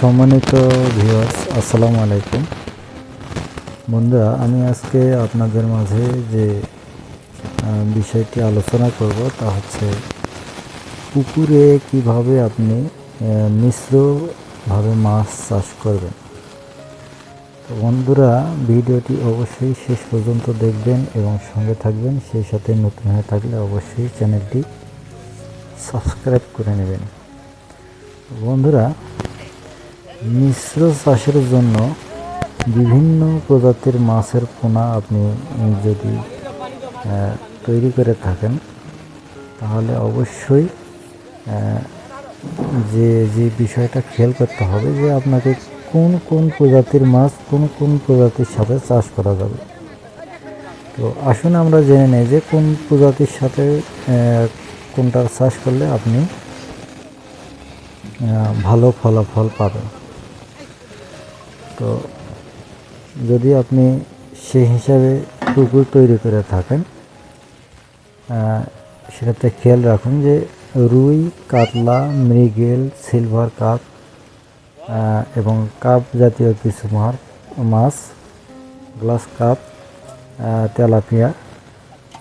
সম্মানিত ভিউয়ার্স আসসালামু আলাইকুম। বন্ধুরা, আমি আজকে আপনাদের মাঝে যে বিষয়টি আলোচনা করব তা হচ্ছে পুকুরে কীভাবে আপনি মিশ্রভাবে মাছ চাষ করবেন। তো বন্ধুরা, ভিডিওটি অবশ্যই শেষ পর্যন্ত দেখবেন এবং সঙ্গে থাকবেন। সেই সাথে নতুন হয়ে থাকলে অবশ্যই চ্যানেলটি সাবস্ক্রাইব করে নেবেন। বন্ধুরা মিশ্র চাষের জন্য বিভিন্ন প্রজাতির মাছের পোনা আপনি যদি তৈরি করে থাকেন, তাহলে অবশ্যই যে যে বিষয়টা খেয়াল করতে হবে যে আপনাকে কোন কোন প্রজাতির মাছ কোন কোন প্রজাতির সাথে চাষ করা যাবে। তো আসুন আমরা জেনে নেই যে কোন প্রজাতির সাথে কোনটার চাষ করলে আপনি ভালো ফলাফল পাবেন। তো যদি আপনি সেই হিসাবে পুকুর তৈরি করে থাকেন সেটাতে খেয়াল রাখুন যে রুই, কাতলা, মৃগেল, সিলভার কাপ এবং কাপ জাতীয় কিছু মাছ গ্লাস কাপ তেলাপিয়া,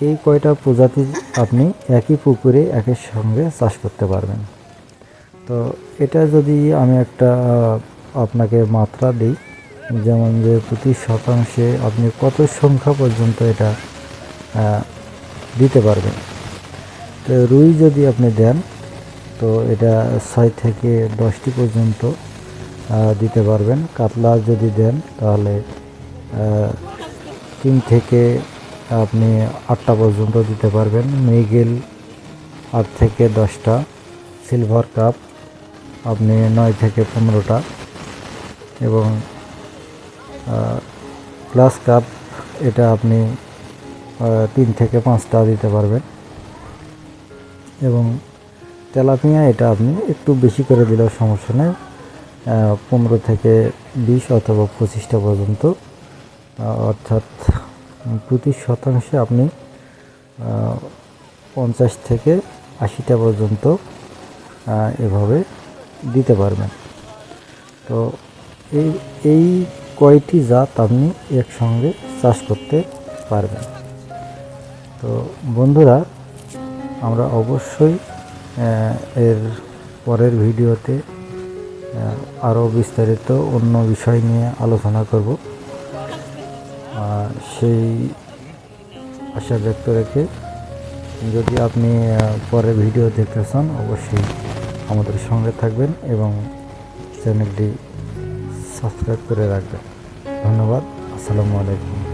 এই কয়টা প্রজাতি আপনি একই পুকুরে একের সঙ্গে চাষ করতে পারবেন। তো এটা যদি আমি একটা আপনাকে মাত্রা দিই যেমন যে প্রতি শতাংশে আপনি কত সংখ্যা পর্যন্ত এটা দিতে পারবেন। তো রুই যদি আপনি দেন, তো এটা ছয় থেকে দশটি পর্যন্ত দিতে পারবেন। কাতলা যদি দেন, তাহলে তিন থেকে আপনি আটটা পর্যন্ত দিতে পারবেন। মৃগেল আট থেকে দশটা, সিলভার কাপ আপনি নয় থেকে পনেরোটা, এবং গ্লাস কাপ এটা আপনি তিন থেকে পাঁচটা দিতে পারবেন। এবং তেলাপিয়া এটা আপনি একটু বেশি করে দিলেও সমস্যা নেই পনেরো থেকে বিশ অথবা পঁচিশটা পর্যন্ত অর্থাৎ প্রতি শতাংশে আপনি পঞ্চাশ থেকে আশিটা পর্যন্ত এভাবে দিতে পারবেন। তো এই এই কয়টি জাত আপনি একসঙ্গে চাষ করতে পারবেন? তো বন্ধুরা, আমরা অবশ্যই এর পরের ভিডিওতে আরও বিস্তারিত অন্য বিষয় নিয়ে আলোচনা করব। সেই আশা ব্যক্ত রেখে, যদি আপনি পরের ভিডিও দেখতে চান, অবশ্যই আমাদের সঙ্গে থাকবেন এবং চ্যানেলটি সাবস্ক্রাইব করে রাখবেন। ধন্যবাদ। আসসালামু আলাইকুম।